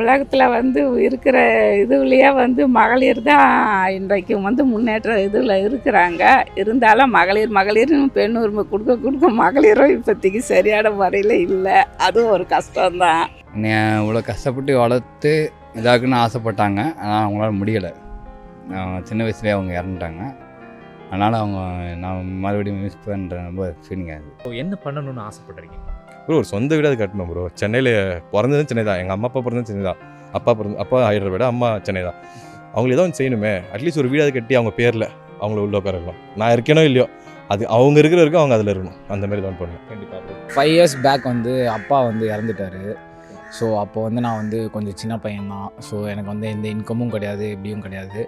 உலகத்தில் வந்து இருக்கிற இதுலேயே வந்து மகளிர் தான் இன்றைக்கு வந்து முன்னேற்ற இதில் இருக்கிறாங்க. இருந்தாலும் மகளிர் மகளிர்னு பெண் உரிமை கொடுக்க கொடுக்க மகளிரும் இப்போதைக்கு சரியான முறையில் இல்லை. அதுவும் ஒரு கஷ்டம்தான். என்னை இவ்வளோ கஷ்டப்பட்டு வளர்த்து இதாக்குன்னு ஆசைப்பட்டாங்க. ஆனால் அவங்களால முடியலை. சின்ன வயசுலேயே அவங்க இறந்துட்டாங்க. அதனால் அவங்க நான் மறுபடியும் மிஸ் பண்ணுற ரொம்ப ஃபீலிங் ஆகுது என்ன பண்ணணும்னு ஆசைப்படுறீங்க ப்ரோ ஒரு சொந்த வீடாக கட்டணும் ப்ரோ. சென்னையில் பிறந்ததும் சென்னை தான். எங்கள் அம்மா அப்பா பிறந்ததும் சென்னை தான். அப்பா பிறந்த அப்பா ஹைதராபாத் அம்மா சென்னை தான். அவங்களுக்கு ஏதோ ஒன்று செய்யணுமே. அட்லீஸ்ட் ஒரு வீடாக கட்டி அவங்க பேரில் அவங்கள உள்ள உட்கார நான் இருக்கேனோ இல்லையோ அது அவங்க இருக்கிற வரைக்கும் அவங்க அதில் இருக்கணும். அந்த மாதிரி தான் பண்ணணும். கண்டிப்பாக ஃபைவ் இயர்ஸ் பேக் வந்து அப்பா வந்து இறந்துட்டாரு. ஸோ அப்போ வந்து நான் வந்து கொஞ்சம் சின்ன பையன்தான். ஸோ எனக்கு வந்து எந்த இன்கமும் கிடையாது எப்படியும் கிடையாது.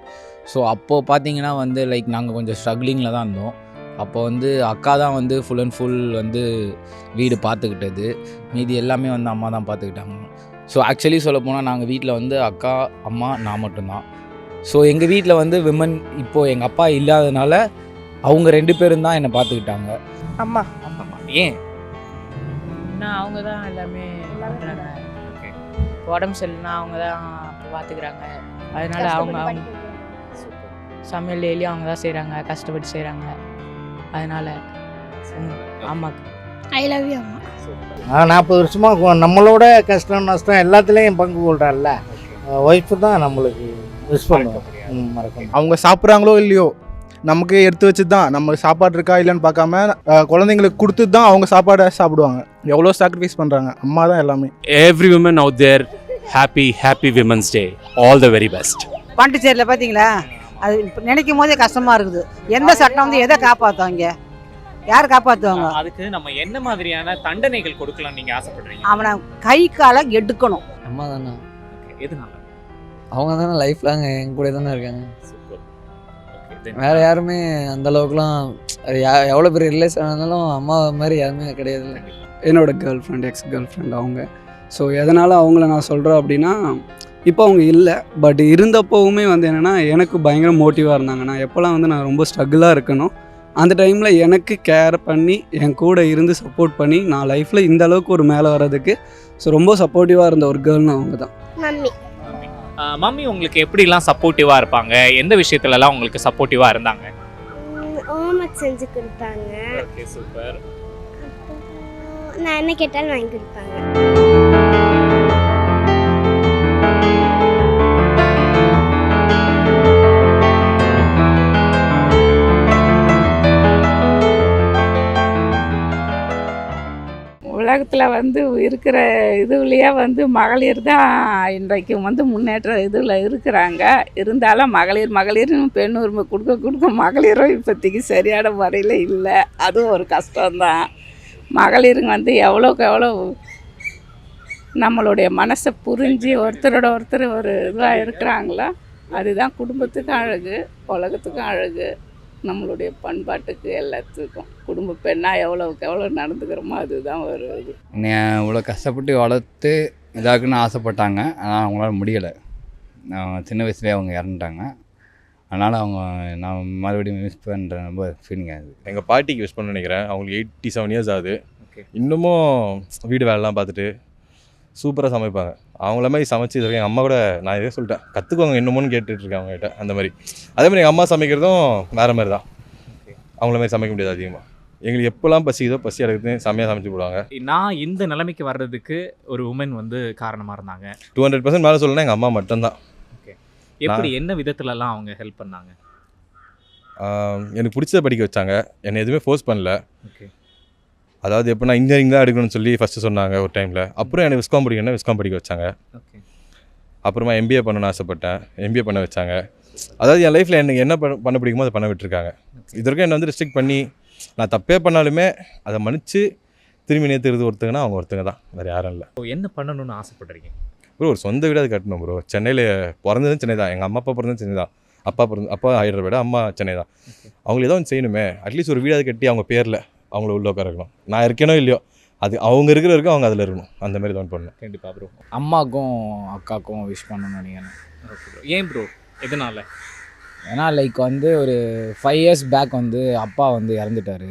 ஸோ அப்போது பார்த்தீங்கன்னா வந்து லைக் நாங்கள் கொஞ்சம் ஸ்ட்ரகிளிங்கில் தான் இருந்தோம். அப்போ வந்து அக்கா தான் வந்து ஃபுல் அண்ட் ஃபுல் வந்து வீடு பார்த்துக்கிட்டது. மீதி எல்லாமே வந்து அம்மா தான் பார்த்துக்கிட்டாங்க. ஸோ ஆக்சுவலி சொல்ல போனால் நாங்கள் வீட்டில் வந்து அக்கா அம்மா நான் மட்டும்தான். ஸோ எங்கள் வீட்டில் வந்து விமன் இப்போது எங்கள் அப்பா இல்லாதனால அவங்க ரெண்டு பேரும் தான் என்னை பார்த்துக்கிட்டாங்க. அம்மா. ஆமாம் ஏன்? நான் அவங்க தான் எல்லாமே பண்ணுறாங்க உடம்பு சரியில்லைனா அவங்க தான் பார்த்துக்கிறாங்க. அதனால அவங்க அவங்க சமையல் டெய்லியும் அவங்க தான் செய்கிறாங்க கஷ்டப்பட்டு செய்கிறாங்க அதனால ம், ஆமாக்கா ஐ லவ் யூ அம்மா. நாற்பது வருஷமா கொ- நம்மளோட கஷ்டம் நஷ்டம் எல்லாத்துலேயும் பங்கு கொள்றாள்ல. ஒய்ஃபு தான் நம்மளுக்கு மிஸ் பண்ணுவோம் ம், மறக்க முடியாது. அவங்க சாப்பிட்றாங்களோ இல்லையோ நமக்கு எடுத்து வச்சு தான் நம்ம சாப்பாடு இருக்கா இல்லைன்னு பார்க்காம குழந்தைங்களுக்கு கொடுத்து தான் அவங்க சாப்பாடை சாப்பிடுவாங்க. எவ்வளோ சாக்ரிஃபைஸ் பண்ணுறாங்க அம்மா தான் எல்லாமே. Every woman out there happy happy women's day. All the very best. பாண்டிச்சேரியில் பார்த்தீங்களா அது இப்ப நினைக்கும் போதே கஷ்டமாக இருக்குது. எந்த சட்டம் வந்து எதை காப்பாற்றுவாங்க யார் காப்பாற்றுவாங்க அதுக்கு நம்ம என்ன மாதிரியான தண்டனைகள் கொடுக்கலாம் நீங்க ஆசைப்படுறீங்க? அவனை கை காலை எடுக்கணும். அம்மா தானே? எதனால அவங்க தானே லைஃப் லாங் என் கூட தானே இருக்காங்க. சூப்பர் ஓகே தென் வேற யாருமே அந்த அளவுக்குலாம் எவ்வளோ பெரிய ரிலேஷன் இருந்தாலும் அம்மா மாதிரி யாருமே கிடையாது. என்னோட girl friend ex girl friend அவங்க. ஸோ எதனால் அவங்கள நான் சொல்கிறேன் அப்படின்னா இப்போ அவங்க இல்லை. பட் இருந்தப்போவுமே வந்து என்னென்னா எனக்கு பயங்கர மோட்டிவாக இருந்தாங்க. நான் எப்போல்லாம் வந்து நான் ரொம்ப ஸ்ட்ரகிளாக இருக்கணும் அந்த டைமில் எனக்கு கேர் பண்ணி என் கூட இருந்து சப்போர்ட் பண்ணி நான் லைஃப்பில் இந்த அளவுக்கு ஒரு மேலே வர்றதுக்கு ஸோ ரொம்ப சப்போர்ட்டிவாக இருந்த ஒரு கேர்ள்னு அவங்க தான். மம்மி. மம்மி உங்களுக்கு எப்படிலாம் சப்போர்ட்டிவா இருப்பாங்க? எந்த விஷயத்துலலாம் உங்களுக்கு சப்போர்ட்டிவா இருந்தாங்க? ஹோம்ஒர்க் செஞ்சு கொடுப்பாங்க ஓகே சூப்பர் நான் என்ன கேட்டாலும் வாங்கி கொடுப்பாங்க. உலகத்தில் வந்து இருக்கிற இதுலேயே வந்து மகளிர் தான் இன்றைக்கும் வந்து முன்னேற்ற இதில் இருக்கிறாங்க. இருந்தாலும் மகளிர் மகளிர்னு பெண் உரிமை கொடுக்க கொடுக்க மகளிரும் இப்போதைக்கு சரியான முறையில் இல்லை. அதுவும் ஒரு கஷ்டம்தான் மகளிருங்க வந்து எவ்வளோக்கு எவ்வளோ நம்மளுடைய மனசை புரிஞ்சு ஒருத்தரோட ஒருத்தர் ஒரு இதாக இருக்கிறாங்களோ அதுதான் குடும்பத்துக்கும் அழகு உலகத்துக்கும் அழகு. நம்மளுடைய பண்பாட்டுக்கு எல்லாத்துக்கும். குடும்ப பெண்ணாக எவ்வளோக்கு எவ்வளோ நடந்துக்கிறோமோ அதுதான் ஒரு இது. என்னை இவ்வளோ கஷ்டப்பட்டு வளர்த்து இதாக்குன்னு ஆசைப்பட்டாங்க. ஆனால் அவங்களால முடியலை. சின்ன வயசுலேயே அவங்க இறந்துட்டாங்க. அதனால் அவங்க நான் மறுபடியும் மிஸ் பண்ணுற ரொம்ப ஃபீலிங் ஆகுது எங்கள் பாட்டிக்கு விஷ் பண்ண நினைக்கிறேன். அவங்களுக்கு எயிட்டி செவன் இயர்ஸ் ஆகுது. இன்னமும் வீடு வேலைலாம் பார்த்துட்டு சூப்பராக சமைப்பாங்க. அவங்கள மாதிரி சமைச்சு இது வரைக்கும் அம்மா கூட நான் இதே சொல்லிட்டேன். கற்றுக்கோங்க இன்னமும்னு கேட்டுட்டு இருக்கேன் அவங்ககிட்ட அந்த மாதிரி. அதே மாதிரி எங்கள் அம்மா சமைக்கிறதும் வேறு மாதிரி தான் அவங்கள மாதிரி சமைக்க முடியாது அதிகமாக எங்களுக்கு எப்போல்லாம் பசிக்குதோ பசி எடுக்குது செம்மையாக சமைச்சு போடுவாங்க. நான் இந்த நிலைமைக்கு வர்றதுக்கு ஒரு உமன் வந்து காரணமா இருந்தாங்க. டூ ஹண்ட்ரட் பர்சன்ட் மேலே சொல்லணும்னா எங்கள் அம்மா மட்டும்தான். எப்படி என்ன விதத்துலலாம் அவங்க ஹெல்ப் பண்ணாங்க? எனக்கு பிடிச்சத படிக்க வச்சாங்க. என்னை எதுவுமே ஃபோர்ஸ் பண்ணல. ஓகே அதாவது எப்போ நான் இன்ஜினியரிங் தான் எடுக்கணும்னு சொல்லி ஃபஸ்ட்டு சொன்னாங்க ஒரு டைமில் அப்புறம் எனக்கு விஸ்காம் படிக்கணும்னா விஸ்காம் படிக்க வச்சாங்க. ஓகே அப்புறமா எம்பிஏ பண்ணணும்னு ஆசைப்பட்டேன். எம்பிஏ பண்ண வச்சாங்க. அதாவது என் லைஃப்பில் எனக்கு என்ன பண்ண பண்ண பிடிக்குமோ அதை பண்ண விட்டுருக்காங்க. இது வரைக்கும் என்னை வந்து ரெஸ்ட்ரிக்ட் பண்ணி நான் தப்பே பண்ணாலுமே அதை மன்னிச்சு திரும்பி நேற்றுறது ஒருத்தங்கன்னா அவங்க ஒருத்தங்க தான். வேறு யாரும் இல்லை. என்ன பண்ணணும்னு ஆசைப்படுறீங்க ப்ரோ ஒரு சொந்த வீடாது கட்டணும் ப்ரோ சென்னையில் பிறந்ததும் சென்னை தான். எங்கள் அம்மா அப்பா பிறந்ததும் சென்னை தான். அப்பா பிறந்த அப்பா ஹைதராபாத் அம்மா சென்னை தான். அவங்களுக்கு ஏதோ ஒன்று செய்யணுமே. அட்லீஸ்ட் ஒரு வீடாது கட்டி அவங்க பேரில். அவங்கள உள்ள உட்கார வைக்கணும். நான் இருக்கேனோ இல்லையோ அது அவங்க இருக்கிற வரைக்கும் அவங்க அதில் இருக்கணும். அந்த மாதிரி தான் பண்ணணும். கண்டிப்பா ப்ரோ அம்மாக்கும் அக்காக்கும் விஷ் பண்ணணும்னு நினைக்கிறேன். ஏன் ப்ரோ எதனால? ஏன்னா லைக் வந்து ஒரு ஃபைவ் இயர்ஸ் பேக் வந்து அப்பா வந்து இறந்துட்டாரு.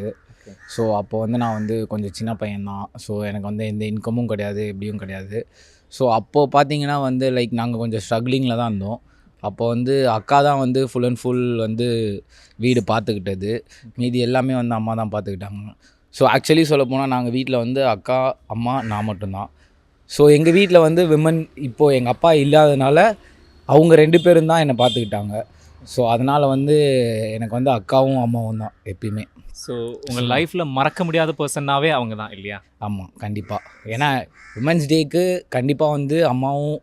ஸோ அப்போ வந்து நான் வந்து கொஞ்சம் சின்ன பையன்தான். ஸோ எனக்கு வந்து எந்த இன்கமும் கிடையாது எப்படியும் கிடையாது. ஸோ அப்போது பார்த்தீங்கன்னா வந்து லைக் நாங்கள் கொஞ்சம் ஸ்ட்ரகிளிங்கில் தான் இருந்தோம். அப்போ வந்து அக்கா தான் வந்து ஃபுல் அண்ட் ஃபுல் வந்து வீடு பார்த்துக்கிட்டது. மீதி எல்லாமே வந்து அம்மா தான் பார்த்துக்கிட்டாங்க. ஸோ ஆக்சுவலி சொல்ல போனால் நாங்கள் வீட்டில் வந்து அக்கா அம்மா நான் மட்டும்தான். ஸோ எங்கள் வீட்டில் வந்து விமன் இப்போது எங்கள் அப்பா இல்லாதனால அவங்க ரெண்டு பேரும் தான் என்னை பார்த்துக்கிட்டாங்க. ஸோ அதனால் வந்து எனக்கு வந்து அக்காவும் அம்மாவும் தான் எப்பயுமே. ஸோ உங்கள் லைஃப்பில் மறக்க முடியாத பர்சன்னாவே அவங்க தான் இல்லையா? ஆமாம் கண்டிப்பாக ஏன்னா விமன்ஸ் டேக்கு கண்டிப்பாக வந்து அம்மாவும்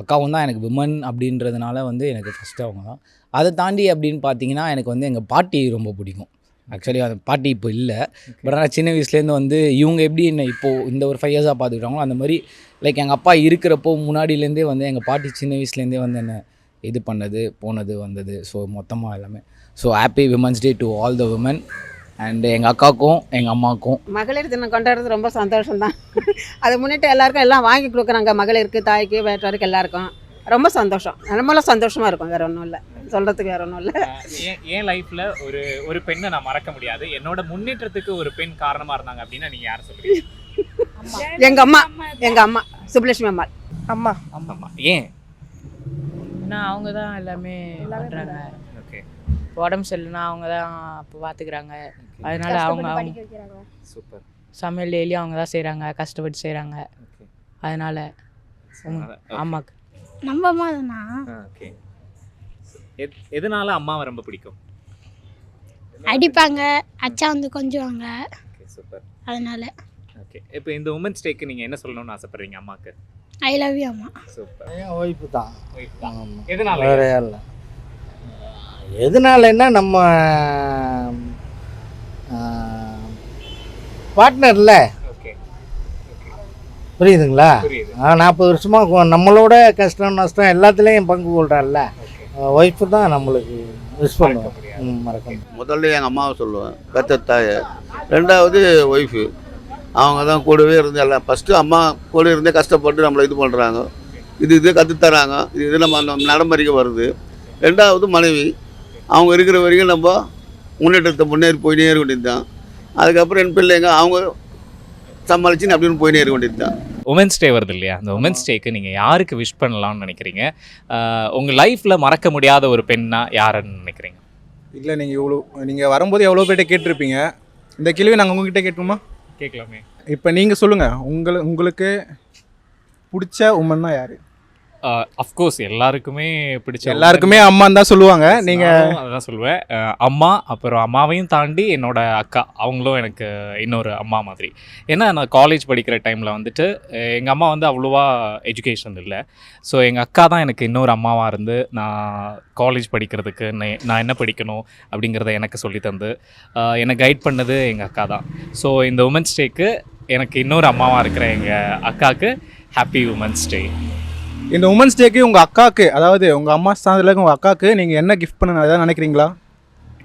அக்காவும் தான் எனக்கு விமன் அப்படின்றதுனால வந்து எனக்கு ஃபஸ்ட்டு அவங்க தான். அதை தாண்டி அப்படின்னு பார்த்தீங்கன்னா எனக்கு வந்து எங்கள் பாட்டி ரொம்ப பிடிக்கும். ஆக்சுவலி அந்த பாட்டி இப்போ இல்லை. பட் ஆனால் சின்ன வயசுலேருந்து வந்து இவங்க எப்படி என்ன இப்போது இந்த ஒரு ஃபைவ் இயர்ஸாக பார்த்துக்கிட்டாங்களோ அந்த மாதிரி லைக் எங்கள் அப்பா இருக்கிறப்போ முன்னாடியிலேருந்தே வந்து எங்கள் பாட்டி சின்ன வயசுலேருந்தே வந்து என்ன இது பண்ணது போனது வந்தது. ஸோ மொத்தமாக எல்லாமே. So happy women's day to all the women and எங்கள் அக்காவுக்கும் எங்கள் அம்மாவுக்கும் மகளிர் தினம் கொண்டாடுறது ரொம்ப சந்தோஷம் தான் அதை முன்னிட்டு எல்லாருக்கும் எல்லாம் வாங்கி கொடுக்குறாங்க. மகளிருக்கு தாய்க்கு வேற்றோருக்கு எல்லாருக்கும். ரொம்ப சந்தோஷம். நம்மளும் சந்தோஷமாக இருக்கும். வேற ஒன்றும் இல்லை. சொல்கிறதுக்கு வேற ஒன்றும் இல்லை. என் என் லைஃப்பில் ஒரு ஒரு பெண்ணை நான் மறக்க முடியாது. என்னோட முன்னேற்றத்துக்கு ஒரு பெண் காரணமாக இருந்தாங்க அப்படின்னா நீங்கள் யார் சொல்லுவீங்க எங்கள் அம்மா எங்கள் அம்மா சுப்புலட்சுமி அம்மாள் அம்மா. ஆமாம் ஏன்? ஏன்னா அவங்க தான் எல்லாமே பண்ணுறாங்க ஓகே உடம்பு சரியில்லைன்னா அவங்க தான் இப்போ பார்த்துக்கிறாங்க அதனால அவங்க அவங்க சூப்பர். சமையல் டெய்லியும் அவங்க தான் செய்கிறாங்க கஷ்டப்பட்டு செய்கிறாங்க அதனால அம்மாக்கு நம்ம அம்மா தானா ஓகே எதனால அம்மாவை ரொம்ப பிடிக்கும்? அடிப்பாங்க அச்சா வந்து கொஞ்சுவாங்க. Okay super. அதனால. ஓகே இப்போ இந்த உமன்ஸ் டேக்கு நீங்கள் என்ன சொல்லணும்னு ஆசைப்படுறீங்க அம்மாக்கு? ஐ லவ் யூ அம்மா. சூப்பர். ஒய்ஃபு தான்? ஆமாம் எதனால? வேற இல்லை. எதனாலன்னா நம்ம பார்ட்னர்ல ஓகே. புரியுதுங்களா? நாற்பது வருஷமாக நம்மளோட கஷ்டம் நஷ்டம் எல்லாத்துலேயும் பங்கு கொள்றாள்ல. ஒய்ஃபு தான் நம்மளுக்கு மிஸ் பண்ணுவோம் மறக்க. முதல்ல எங்கள் அம்மாவை சொல்லுவேன். பெத்த தாயை ரெண்டாவது ஒய்ஃபு அவங்க தான் கூடவே இருந்து எல்லாம் ஃபஸ்ட்டு அம்மா கூட இருந்தே கஷ்டப்பட்டு நம்மளை இது பண்ணுறாங்க இது இது கற்றுத்தராங்க இது இது நம்ம நம்ம நடைமுறைக்கு வருது. ரெண்டாவது மனைவி. அவங்க இருக்கிற வரைக்கும் நம்ம முன்னேற்றத்தை முன்னேறி போயினே இருக்க வேண்டியது தான் அதுக்கப்புறம் என் பிள்ளைங்க அவங்க சமாளிச்சு அப்படின்னு போயினே இருக்க வேண்டியது தான் உமன்ஸ் டே வருது இல்லையா? அந்த உமன்ஸ் டேக்கு நீங்கள் யாருக்கு விஷ் பண்ணலாம்னு நினைக்கிறீங்க? உங்கள் லைஃப்பில் மறக்க முடியாத ஒரு பெண்ணா யாருன்னு நினைக்கிறீங்க? இல்லை நீங்கள் இவ்வளோ நீங்கள் வரும்போது எவ்வளோ பேர்கிட்ட கேட்டிருப்பீங்க? இந்த கேள்வி நாங்கள் உங்ககிட்ட கேட்கணுமா? கேட்கலாமே. இப்போ நீங்கள் சொல்லுங்கள் உங்களை உங்களுக்கு பிடிச்ச உமன்னா யார்? அஃப்கோர்ஸ் எல்லாருக்குமே பிடிச்ச எல்லாருக்குமே அம்மான்னு தான் சொல்லுவாங்க. நீங்கள் அதான் சொல்லுவேன். அம்மா அப்புறம் அம்மாவையும் தாண்டி என்னோட அக்கா அவங்களும் எனக்கு இன்னொரு அம்மா மாதிரி. ஏன்னா நான் காலேஜ் படிக்கிற டைமில் வந்துட்டு எங்கள் அம்மா வந்து அவ்வளோவா எஜுகேஷன் இல்லை. ஸோ எங்கள் அக்கா தான் எனக்கு இன்னொரு அம்மாவாக இருந்து நான் காலேஜ் படிக்கிறதுக்கு நே- நான் என்ன படிக்கணும் அப்படிங்கிறத எனக்கு சொல்லி தந்து என்னை கைட் பண்ணது எங்கள் அக்கா தான். ஸோ இந்த உமன்ஸ் டேக்கு எனக்கு இன்னொரு அம்மாவாக இருக்கிற எங்கள் அக்காவுக்கு ஹாப்பி உமன்ஸ் டே இந்த உமன்ஸ் டேக்கு உங்கள் அக்காவுக்கு அதாவது உங்கள் அம்மா ஸ்தானத்தில் உங்கள் அக்காவுக்கு நீங்கள் என்ன கிஃப்ட் பண்ண ஏதாவது நினைக்கிறீங்களா?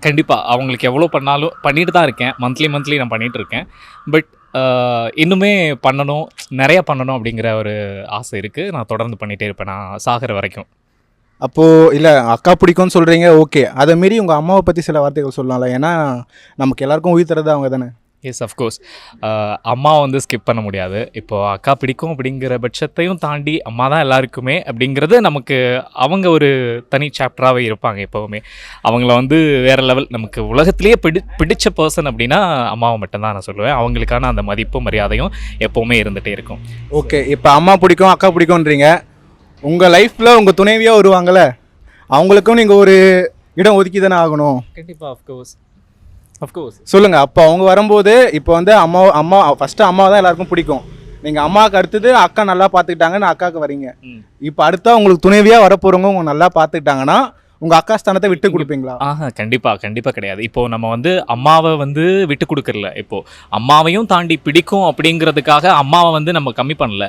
கண்டிப்பாக அவங்களுக்கு எவ்வளோ பண்ணாலும் பண்ணிட்டு தான் இருக்கேன். மந்த்லி மந்த்லி நான் பண்ணிட்டு இருக்கேன். பட் இன்னுமே பண்ணணும் நிறைய பண்ணணும் அப்படிங்கிற ஒரு ஆசை இருக்குது நான் தொடர்ந்து பண்ணிகிட்டே இருப்பேன். நான் சாகிற வரைக்கும். அப்போது இல்லை அக்கா பிடிக்கும்னு சொல்கிறீங்க ஓகே அதை மீறி உங்கள் அம்மாவை பற்றி சில வார்த்தைகள் சொல்லலாம்ல. ஏன்னா நமக்கு எல்லாருக்கும் உயிர் தரது அவங்க தானே. எஸ் அஃப்கோர்ஸ் அம்மா வந்து ஸ்கிப் பண்ண முடியாது. இப்போ அக்கா பிடிக்கும் அப்படிங்கிற பட்சத்தையும் தாண்டி அம்மா தான் எல்லாருக்குமே அப்படிங்கிறது நமக்கு அவங்க ஒரு தனி சாப்டராகவே இருப்பாங்க எப்போவுமே. அவங்கள வந்து வேறு லெவல் நமக்கு உலகத்திலேயே பிடி பிடிச்ச பர்சன் அப்படின்னா அம்மாவை மட்டும்தான் நான் சொல்லுவேன். அவங்களுக்கான அந்த மதிப்பும் மரியாதையும் எப்போவுமே இருந்துகிட்டே இருக்கும். ஓகே இப்போ அம்மா பிடிக்கும் அக்கா பிடிக்கும்ன்றீங்க. உங்கள் லைஃப்பில் உங்கள் துணைவியாக வருவாங்கள்ல அவங்களுக்கும் நீங்கள் ஒரு இடம் ஒதுக்கி தானே ஆகணும் கண்டிப்பாக அஃப்கோர்ஸ் அஃப்கோர்ஸ் சொல்லுங்கள் அப்போ அவங்க வரும்போது இப்போ வந்து அம்மா அம்மா ஃபஸ்ட்டு அம்மா தான் எல்லாருக்கும் பிடிக்கும். நீங்கள் அம்மாவுக்கு அடுத்தது அக்கா நல்லா பார்த்துக்கிட்டாங்கன்னு அக்காவுக்கு வரீங்க. இப்போ அடுத்தா உங்களுக்கு துணைவியாக வரப்போகிறவங்க உங்க நல்லா பார்த்துக்கிட்டாங்கன்னா உங்கள் அக்கா ஸ்தானத்தை விட்டு கொடுப்பீங்களா? ஆஹா கண்டிப்பாக கண்டிப்பாக கிடையாது. இப்போது நம்ம வந்து அம்மாவை வந்து விட்டு கொடுக்கறல இப்போது அம்மாவையும் தாண்டி பிடிக்கும் அப்படிங்கிறதுக்காக அம்மாவை வந்து நம்ம கம்மி பண்ணல.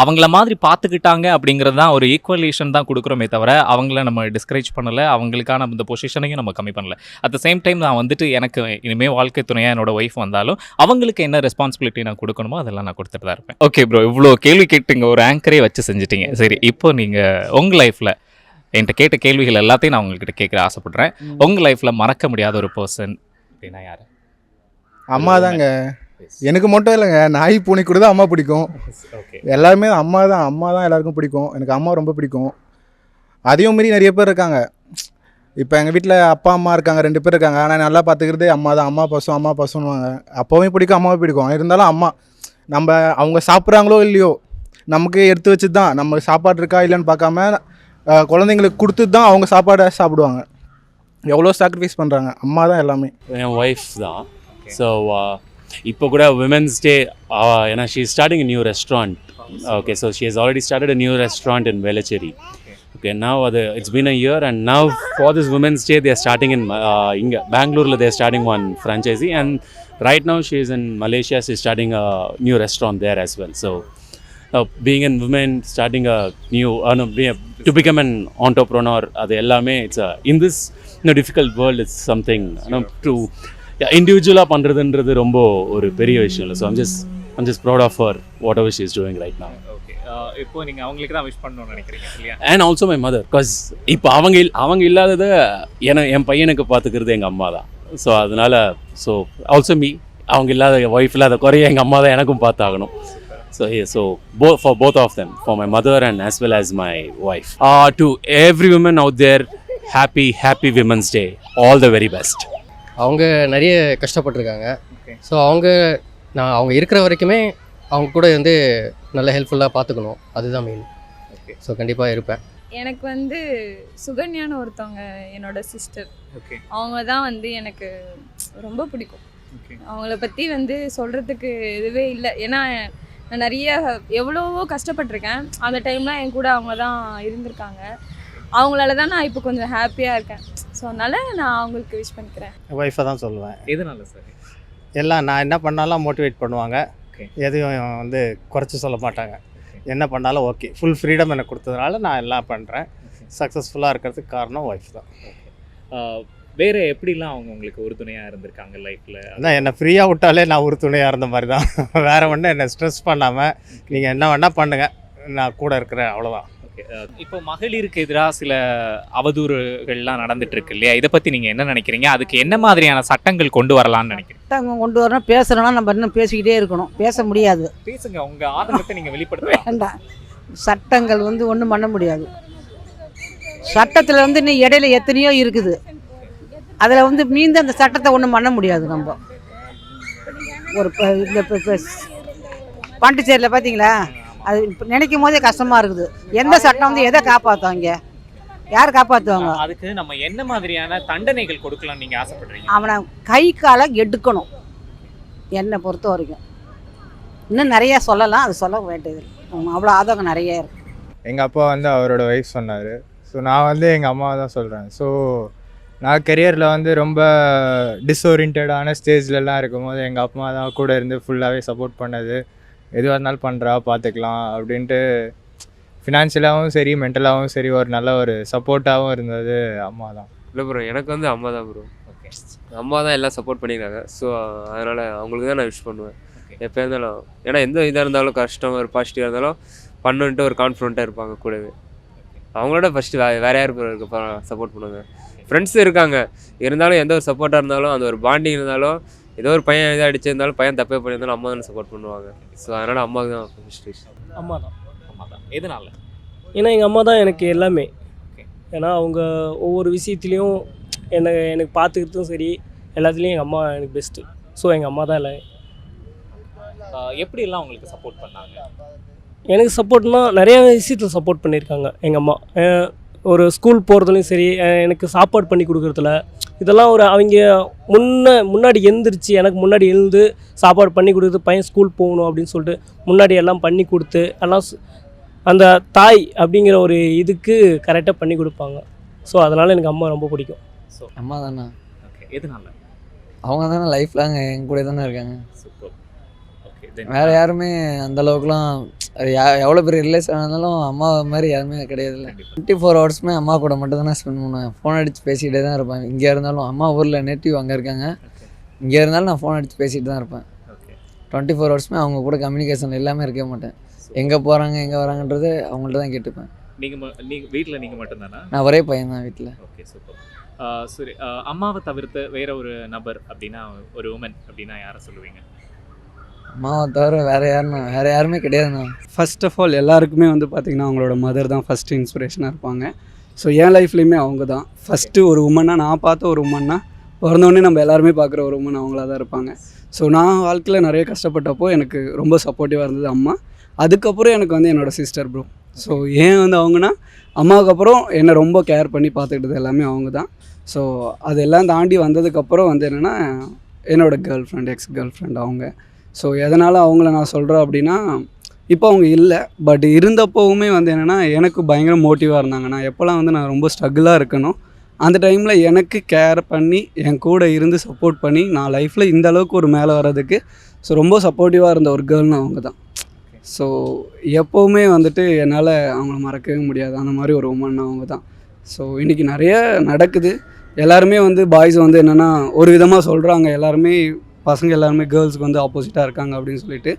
அவங்கள மாதிரி பார்த்துக்கிட்டாங்க அப்படிங்கிறது தான் ஒரு ஈக்குவலேஷன் தான் கொடுக்குறோமே தவிர அவங்கள நம்ம டிஸ்கரேஜ் பண்ணலை அவங்களுக்கான அந்த பொசிஷனையும் நம்ம கம்மி பண்ணல. அட் த சேம் டைம் நான் வந்துட்டு எனக்கு இனிமேல் வாழ்க்கை துணையாக என்னோட ஒய்ஃப் வந்தாலும் அவங்களுக்கு என்ன ரெஸ்பான்சிபிலிட்டி நான் கொடுக்கணுமோ அதெல்லாம் நான் கொடுத்துட்டு தான் இருப்பேன். ஓகே ப்ரோ இவ்வளோ கேள்வி கேட்டுங்க. ஒரு ஆங்கரே வச்சு செஞ்சிட்டீங்க. சரி இப்போ நீங்கள் உங்கள் லைஃப்பில் என்கிட்ட கேட்ட கேள்விகள் எல்லாத்தையும் நான் உங்கள்கிட்ட கேட்குற ஆசைப்படுறேன். உங்கள் லைஃப்பில் மறக்க முடியாத ஒரு பர்சன் அப்படின்னா யார்? அம்மா தாங்க எனக்கு மட்டும் இல்லைங்க நாய் பூனை கூட தான் அம்மா பிடிக்கும். எல்லாருமே அம்மா தான் அம்மா தான் எல்லாருக்கும் பிடிக்கும். எனக்கு அம்மா ரொம்ப பிடிக்கும். அதையும் மீறி நிறைய பேர் இருக்காங்க. இப்போ எங்கள் வீட்டில் அப்பா அம்மா இருக்காங்க ரெண்டு பேர் இருக்காங்க. ஆனால் நல்லா பார்த்துக்கிறதே அம்மா தான். அம்மா பசம் அம்மா பசன்னுவாங்க. அப்பாவும் பிடிக்கும் அம்மாவும் பிடிக்கும். இருந்தாலும் அம்மா நம்ம அவங்க சாப்பிட்றாங்களோ இல்லையோ நமக்கு எடுத்து வச்சு தான் நம்ம சாப்பாடு இருக்கா இல்லைன்னு பார்க்காம குழந்தைங்களுக்கு கொடுத்து தான் அவங்க சாப்பாடை சாப்பிடுவாங்க. எவ்வளோ சாக்ரிஃபைஸ் பண்ணுறாங்க அம்மா தான் எல்லாமே. என் ஒய்ஃப் தான். ஸோ இப்போ கூட விமென்ஸ் டே ஏன்னா she starting new restaurant okay so she has already started a new restaurant in Velachery okay now அது it's been a year and now for this women's day there starting in இங்கே பெங்களூரில் there starting one franchise and right now she is in Malaysia she starting a new restaurant there as well. So uh, being in women starting a new uh, no, be a- to become an entrepreneur அது எல்லாமே it's in this you know, difficult world it's இண்டிவிஜுவலாக பண்ணுறதுன்றது ரொம்ப ஒரு பெரிய விஷயம் இல்லை. So I'm just I'm just proud of her whatever she is doing right now. Okay இப்போ நீங்க அவங்களுக்கு தான் விஷ் பண்ணணும்னு நினைக்கிறீங்க இல்லையா? And also my mother because இப்போ அவங்க அவங்க இல்லாததை என என் பையனுக்கு பார்த்துக்கிறது எங்கள் அம்மா தான். ஸோ அதனால ஸோ ஆல்சோ மீ அவங்க இல்லாத ஒய்ஃப் இல்லாத குறைய எங்கள் அம்மா தான் எனக்கும் பார்த்தாகணும். ஸோ ஸோ போ for both of them for my mother and as well as my wife. Uh, to every woman out there happy happy women's day. All the very best. அவங்க நிறைய கஷ்டப்பட்டிருக்காங்க. ஸோ அவங்க நான் அவங்க இருக்கிற வரைக்குமே அவங்க கூட வந்து நல்ல ஹெல்ப்ஃபுல்லாக பார்த்துக்கணும். அதுதான் மெயின் ஸோ கண்டிப்பாக இருப்பேன். எனக்கு வந்து சுகன்யான்னு ஒருத்தவங்க என்னோட சிஸ்டர் ஓகே அவங்க தான் வந்து எனக்கு ரொம்ப பிடிக்கும். ஓகே அவங்கள பற்றி வந்து சொல்கிறதுக்கு இதுவே இல்லை. ஏன்னா நான் நிறைய எவ்வளவோ கஷ்டப்பட்டிருக்கேன். அந்த டைம்லாம் என் கூட அவங்க தான் இருந்திருக்காங்க. அவங்களால தான் நான் இப்போ கொஞ்சம் ஹாப்பியாக இருக்கேன். ஸோ அதனால் நான் அவங்களுக்கு விஷ் பண்ணிக்கிறேன். ஒய்ஃபை தான் சொல்லுவேன். எதனால சார் எல்லாம் நான் என்ன பண்ணாலும் மோட்டிவேட் பண்ணுவாங்க. எதையும் வந்து குறைச்சி சொல்ல மாட்டாங்க. என்ன பண்ணாலும் ஓகே ஃபுல் ஃப்ரீடம் எனக்கு கொடுத்ததுனால நான் எல்லாம் பண்ணுறேன் சக்ஸஸ்ஃபுல்லாக இருக்கிறதுக்கு காரணம் ஒய்ஃப் தான். வேற எப்படிலாம் அவங்க உங்களுக்கு உறுதுணையா இருந்திருக்காங்க லைஃப்ல அதான் என்னை ஃப்ரீயாக விட்டாலே நான் ஒரு துணையாக இருந்த மாதிரி தான் வேறு ஒன்றும் என்னை ஸ்ட்ரெஸ் பண்ணாமல் நீங்கள் என்ன வேணால் பண்ணுங்கள் நான் கூட இருக்கிறேன் அவ்வளோதான் ஓகே இப்போ மகளிருக்கு எதிராக சில அவதூறுகள்லாம் நடந்துட்டு இருக்கு இல்லையா? இதை பத்தி நீங்க என்ன நினைக்கிறீங்க? அதுக்கு என்ன மாதிரியான சட்டங்கள் கொண்டு வரலாம்னு நினைக்கிறீங்க? சட்டங்கள் கொண்டு வரணும். பேசுகிறோன்னா நம்ம இன்னும் பேசிக்கிட்டே இருக்கணும். பேச முடியாது. பேசுங்க. உங்க ஆதங்கத்தை நீங்க வெளிப்படுத்தலாம். வேண்டாம். சட்டங்கள் வந்து ஒன்றும் பண்ண முடியாது. சட்டத்தில் வந்து இன்னும் இடையில எத்தனையோ இருக்குது. அதில் வந்து மீந்து அந்த சட்டத்தை ஒன்றும் பண்ண முடியாது நம்ம. ஒரு இந்த பாண்டிச்சேரியில் பார்த்தீங்களா அது இப்போ நினைக்கும் போதே கஷ்டமாக இருக்குது. எந்த சட்டம் வந்து எதை காப்பாற்றுவாங்க யார் காப்பாற்றுவாங்க அதுக்கு நம்ம என்ன மாதிரியான தண்டனைகள் கொடுக்கலாம் நீங்க ஆசைப்படுறீங்க? அவனை கை காலை எடுக்கணும். என்னை பொறுத்த வரைக்கும். இன்னும் நிறைய சொல்லலாம். அது சொல்ல வேண்டியது அவ்வளோ ஆதங்கம் நிறைய இருக்கு. எங்கள் அப்பா வந்து அவரோட ஒய்ஃப் சொன்னார். ஸோ நான் வந்து எங்கள் அம்மாவை தான் சொல்கிறேன் ஸோ நான் கெரியரில் வந்து ரொம்ப டிஸ்ஓரியன்டான ஸ்டேஜ்லலாம் இருக்கும்போது எங்கள் அப்பா தான் கூட இருந்து ஃபுல்லாகவே சப்போர்ட் பண்ணது. எதுவாக இருந்தாலும் பண்ணுறா பார்த்துக்கலாம் அப்படின்ட்டு ஃபினான்ஷியலாகவும் சரி மென்டலாகவும் சரி ஒரு நல்ல ஒரு சப்போர்ட்டாகவும் இருந்தது அம்மா தான் இல்லை ப்ரோ எனக்கு வந்து அம்மா தான் ப்ரோ ஓகே அம்மா தான் எல்லாம் சப்போர்ட் பண்ணிக்கிறாங்க ஸோ அதனால் அவங்களுக்கு தான் நான் விஷ் பண்ணுவேன். எப்போ இருந்தாலும். ஏன்னா எந்த இதாக இருந்தாலும் கஷ்டம் ஒரு பாசிட்டிவாக இருந்தாலும் பண்ணுன்ட்டு ஒரு கான்ஃபிடண்ட்டாக இருப்பாங்க கூடவே. அவங்களோட ஃபஸ்ட்டு வே வேறு யார் ப்ரோ இருக்க சப்போர்ட் பண்ணுவாங்க ஃப்ரெண்ட்ஸ் இருக்காங்க. இருந்தாலும் எந்த ஒரு சப்போர்ட்டாக இருந்தாலும் அந்த ஒரு பாண்டிங் இருந்தாலும் ஏதோ ஒரு பையன் இதாக அடிச்சிருந்தாலும் பையன் தப்பே பண்ணியிருந்தாலும் அம்மா தானே சப்போர்ட் பண்ணுவாங்க. ஸோ அதனால் அம்மாவுக்கு தான் அம்மா தான். அம்மா தான். எதனால? ஏன்னா எங்கள் அம்மா தான் எனக்கு எல்லாமே. ஏன்னா அவங்க ஒவ்வொரு விஷயத்துலையும் என்னை எனக்கு பார்த்துக்கிறதும் சரி எல்லாத்துலேயும் எங்கள் அம்மா எனக்கு பெஸ்ட்டு ஸோ எங்கள் அம்மா தான் எல்லாமே ஆஹ் எப்படி எல்லாம் உங்களுக்கு சப்போர்ட் பண்ணாங்க? எனக்கு சப்போர்ட்னா நிறைய விஷயத்தில் சப்போர்ட் பண்ணியிருக்காங்க எங்கள் அம்மா. ஒரு ஸ்கூல் போகிறதுலையும் சரி எனக்கு சாப்பாடு பண்ணி கொடுக்குறதுல இதெல்லாம் ஒரு அவங்க முன்ன முன்னாடி எழுந்திரிச்சு எனக்கு முன்னாடி எழுந்து சாப்பாடு பண்ணி கொடுத்து பையன் ஸ்கூல் போகணும் அப்படின்னு சொல்லிட்டு முன்னாடி எல்லாம் பண்ணி கொடுத்து எல்லாம் அந்த தாய் அப்படிங்கிற ஒரு இதுக்கு கரெக்டாக பண்ணி கொடுப்பாங்க. ஸோ அதனால் எனக்கு அம்மா ரொம்ப பிடிக்கும். ஸோ அம்மா தானே? ஓகே எதனால? அவங்க தானே லைஃப் லாங் என் கூட தானே இருக்காங்க. சூப்பர் வேறு யாருமே அந்த அளவுக்குலாம் எவ்வளோ பெரிய ரிலேஷன் இருந்தாலும் அம்மா மாதிரி யாருமே கிடையாதுல்ல. டுவெண்ட்டி ஃபோர் ஹவர்ஸுமே அம்மா கூட மட்டும் தானே ஸ்பெண்ட் பண்ணுவேன். ஃபோன் அடித்து பேசிக்கிட்டே தான் இருப்பேன். இங்கே இருந்தாலும் அம்மா ஊரில் நேட்டிவ் அங்கே இருக்காங்க. இங்கே இருந்தாலும் நான் ஃபோன் அடித்து பேசிகிட்டு தான் இருப்பேன். ஓகே டுவெண்ட்டி ஃபோர் ஹவர்ஸுமே அவங்க கூட கம்யூனிகேஷன் எல்லாமே இருக்கவே மாட்டேன். எங்கே போகிறாங்க எங்கே வராங்கன்றது அவங்கள்ட்ட தான் கேட்டுப்பேன். நீங்கள் நீங்கள் வீட்டில் நீங்கள் மட்டும்தானா? நான் ஒரே பையன் தான் வீட்டில் ஓகே சூப்பர் சரி. அம்மாவை தவிர்த்து வேற ஒரு நபர் அப்படின்னா ஒரு உமன் அப்படின்னா யாரை சொல்லுவீங்க? அம்மாவை தவிர வேறு யாருண்ணா வேறு யாருமே கிடையாதுண்ணா. ஃபர்ஸ்ட் ஆஃப் ஆல் எல்லாருக்குமே வந்து பார்த்திங்கன்னா அவங்களோட மதர் தான் ஃபஸ்ட்டு இன்ஸ்பிரேஷனாக இருப்பாங்க. ஸோ என் லைஃப்லேயுமே அவங்க தான் ஃபஸ்ட்டு ஒரு உமனாக நான் பார்த்த ஒரு உமன்னா பிறந்தோடனே நம்ம எல்லாருமே பார்க்குற ஒரு உமன் அவங்களா தான் இருப்பாங்க. ஸோ நான் வாழ்க்கையில் நிறைய கஷ்டப்பட்டப்போ எனக்கு ரொம்ப சப்போர்ட்டிவாக இருந்தது அம்மா. அதுக்கப்புறம் எனக்கு வந்து என்னோடய சிஸ்டர் ப்ரோ ஸோ ஏன் வந்து அவங்கன்னா அம்மாவுக்கு அப்புறம் என்னை ரொம்ப கேர் பண்ணி பார்த்துக்கிட்டது எல்லாமே அவங்க தான் ஸோ அதெல்லாம் தாண்டி வந்ததுக்கப்புறம் வந்து என்னென்னா என்னோடய girl friend ex girl friend அவங்க. ஸோ எதனால் அவங்கள நான் சொல்கிறேன் அப்படின்னா இப்போ அவங்க இல்லை பட் இருந்தப்போவுமே வந்து என்னென்னா எனக்கு பயங்கர மோட்டிவாக இருந்தாங்க. நான் எப்போல்லாம் வந்து நான் ரொம்ப ஸ்ட்ரகிளாக இருக்கணும் அந்த டைமில் எனக்கு கேர் பண்ணி என் கூட இருந்து சப்போர்ட் பண்ணி நான் லைஃப்பில் இந்த அளவுக்கு ஒரு மேலே வர்றதுக்கு ஸோ ரொம்ப சப்போர்ட்டிவாக இருந்த ஒரு கேர்ள்னு அவங்க தான். ஸோ எப்போவுமே வந்துட்டு என்னால் அவங்கள மறக்கவே முடியாது. அந்த மாதிரி ஒரு உமன் அவங்க தான். ஸோ இன்றைக்கி நிறைய நடக்குது. எல்லாருமே வந்து பாய்ஸ் வந்து என்னென்னா ஒரு விதமாக சொல்கிறாங்க எல்லாருமே பசங்க எல்லாருமே கேர்ள்ஸ்க்கு வந்து ஆப்போசிட்டாக இருக்காங்க அப்படின்னு சொல்லிட்டு.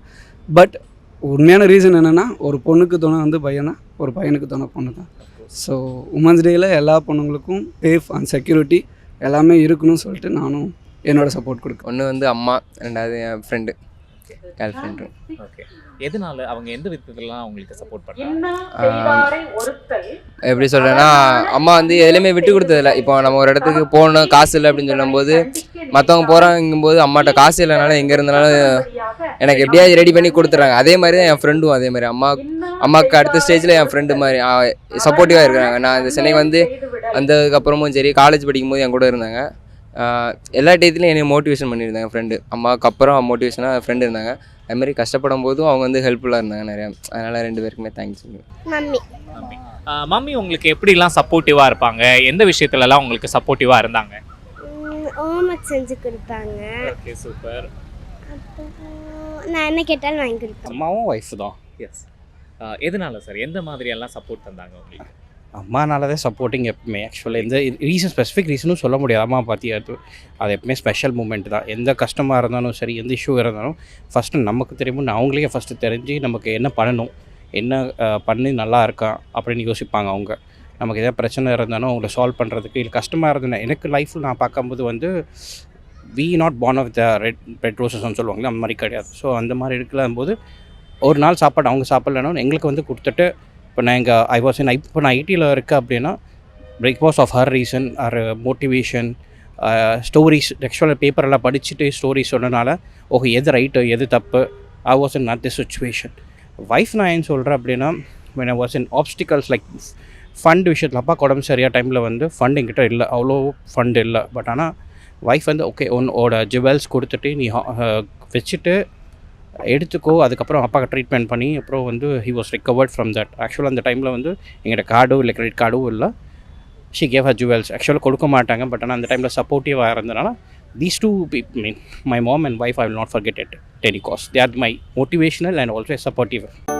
பட் உண்மையான ரீசன் என்னென்னா ஒரு பொண்ணுக்கு தோணை வந்து பையனா ஒரு பையனுக்கு தோணை பொண்ணு தான். ஸோ உமன்ஸ் டேயில் எல்லா பொண்ணுங்களுக்கும் சேஃப் அண்ட் செக்யூரிட்டி எல்லாமே இருக்கணும்னு சொல்லிட்டு நானும் என்னோட சப்போர்ட் கொடுக்க ஒன்று வந்து அம்மா ரெண்டாவது என் ஃப்ரெண்டு கேர்ள் ஃப்ரெண்டு ஓகே எதனால அவங்க எந்த விதத்துலலாம் உங்களுக்கு சப்போர்ட் பண்ணுறாங்க எப்படி சொல்கிறேன்னா அம்மா வந்து எதுலேயுமே விட்டு கொடுத்ததில்ல. இப்போ நம்ம ஒரு இடத்துக்கு போகணும் காசு இல்லை அப்படின்னு சொல்லும்போது மற்றவங்க போகிறாங்கும்போது அம்மாட்ட காசு இல்லைனாலும் எங்கே இருந்தாலும் எனக்கு எப்படியாவது ரெடி பண்ணி கொடுத்துட்றாங்க அதே மாதிரி தான் என் ஃப்ரெண்டும் அதே மாதிரி. அம்மா அம்மாவுக்கு அடுத்த ஸ்டேஜில் என் ஃப்ரெண்டு மாதிரி சப்போர்ட்டிவாக இருக்கிறாங்க. நான் இந்த சென்னைக்கு வந்து வந்ததுக்கப்புறமும் சரி காலேஜ் படிக்கும்போது என் கூட இருந்தாங்க. எல்லா டயத்துலையும் என்னை மோட்டிவேஷன் பண்ணியிருந்தாங்க ஃப்ரெண்டு அம்மாவுக்கு அப்புறம் மோட்டிவேஷனாக ஃப்ரெண்டு இருந்தாங்க. அதுமாதிரி கஷ்டப்படும் போதும் அவங்க வந்து ஹெல்ப்ஃபுல்லாக இருந்தாங்க நிறையா. அதனால் ரெண்டு பேருக்குமே தேங்க்ஸ் மம்மி. மம்மி. உங்களுக்கு எப்படிலாம் சப்போர்ட்டிவாக இருப்பாங்க? எந்த விஷயத்துலலாம் உங்களுக்கு சப்போர்ட்டிவாக இருந்தாங்க? ஹோம்ஒர்க் செஞ்சு கொடுப்பாங்க ஓகே சூப்பர் நான் என்ன கேட்டாலும் வாங்கி கொடுப்பேன். அம்மாவும் ஒய்ஃப் தான். எஸ் எதனால சார் எந்த மாதிரியெல்லாம் சப்போர்ட் தந்தாங்க உங்களுக்கு? அம்மானால தான் சப்போர்ட்டிங் எப்பவுமே ஆக்சுவலாக எந்த ரீசன் ஸ்பெசிஃபிக் ரீசனும் சொல்ல முடியாது. அம்மா பற்றி அது அது எப்பவுமே ஸ்பெஷல் மூமெண்ட் தான். எந்த கஷ்டமாக இருந்தாலும் சரி எந்த இஷ்யூ இருந்தாலும் ஃபஸ்ட்டு நமக்கு தெரியுமோ அவங்களே ஃபஸ்ட்டு தெரிஞ்சு நமக்கு என்ன பண்ணணும் என்ன பண்ணி நல்லா இருக்கா அப்படின்னு யோசிப்பாங்க அவங்க. நமக்கு எதாவது பிரச்சனை இருந்தாலும் அவங்கள சால்வ் பண்ணுறதுக்கு இல்லை கஷ்டமாக இருந்ததுன்னா எனக்கு லைஃப்பில் நான் பார்க்கும்போது வந்து we not born of the red red ரோசஸ்ன்னு சொல்லுவாங்களே அந்த மாதிரி கிடையாது. ஸோ அந்த மாதிரி இருக்கலாம் போது ஒரு நாள் சாப்பாடு அவங்க சாப்பிட்லனாலும் எங்களுக்கு வந்து கொடுத்துட்டு இப்போ நான் எங்கள் ஐ வாஸ் இன் இப்போ நான் ஐடியில் இருக்கேன் அப்படின்னா breakfast of her reason or motivation stories ஆக்சுவலாக பேப்பரெல்லாம் படிச்சுட்டு ஸ்டோரிஸ் சொன்னனால ஓகே எது ரைட்டு எது தப்பு? I was in not the situation wife நான் ஏன் சொல்கிறேன் அப்படின்னா when I was in obstacles like fund விஷயத்தில் அப்பா உடம்பு சரியாக டைமில் வந்து ஃபண்ட் எங்கிட்ட இல்லை. அவ்வளோ ஃபண்ட் இல்லை. பட் ஆனால் ஒய்ஃப் வந்து ஓகே உன்னோட ஜுவல்ஸ் கொடுத்துட்டு நீ uh, வச்சுட்டு எடுத்துக்கோ அதுக்கப்புறம் அப்பாவுக்கு ட்ரீட்மெண்ட் பண்ணி அப்புறம் வந்து he was recovered from that ஆக்சுவலாக அந்த டைமில் வந்து எங்கள்கிட்ட கார்டும் இல்லை கிரெடிட் கார்டும் இல்லை ஷி கேவ் ஹர் ஜுவல்ஸ் ஆக்சுவலாக கொடுக்க மாட்டாங்க பட் ஆனால் அந்த டைமில் சப்போர்ட்டிவாக இருந்தனால these two mean my mom and wife I will not forget it டெலிகாஸ் they are my motivational and also supportive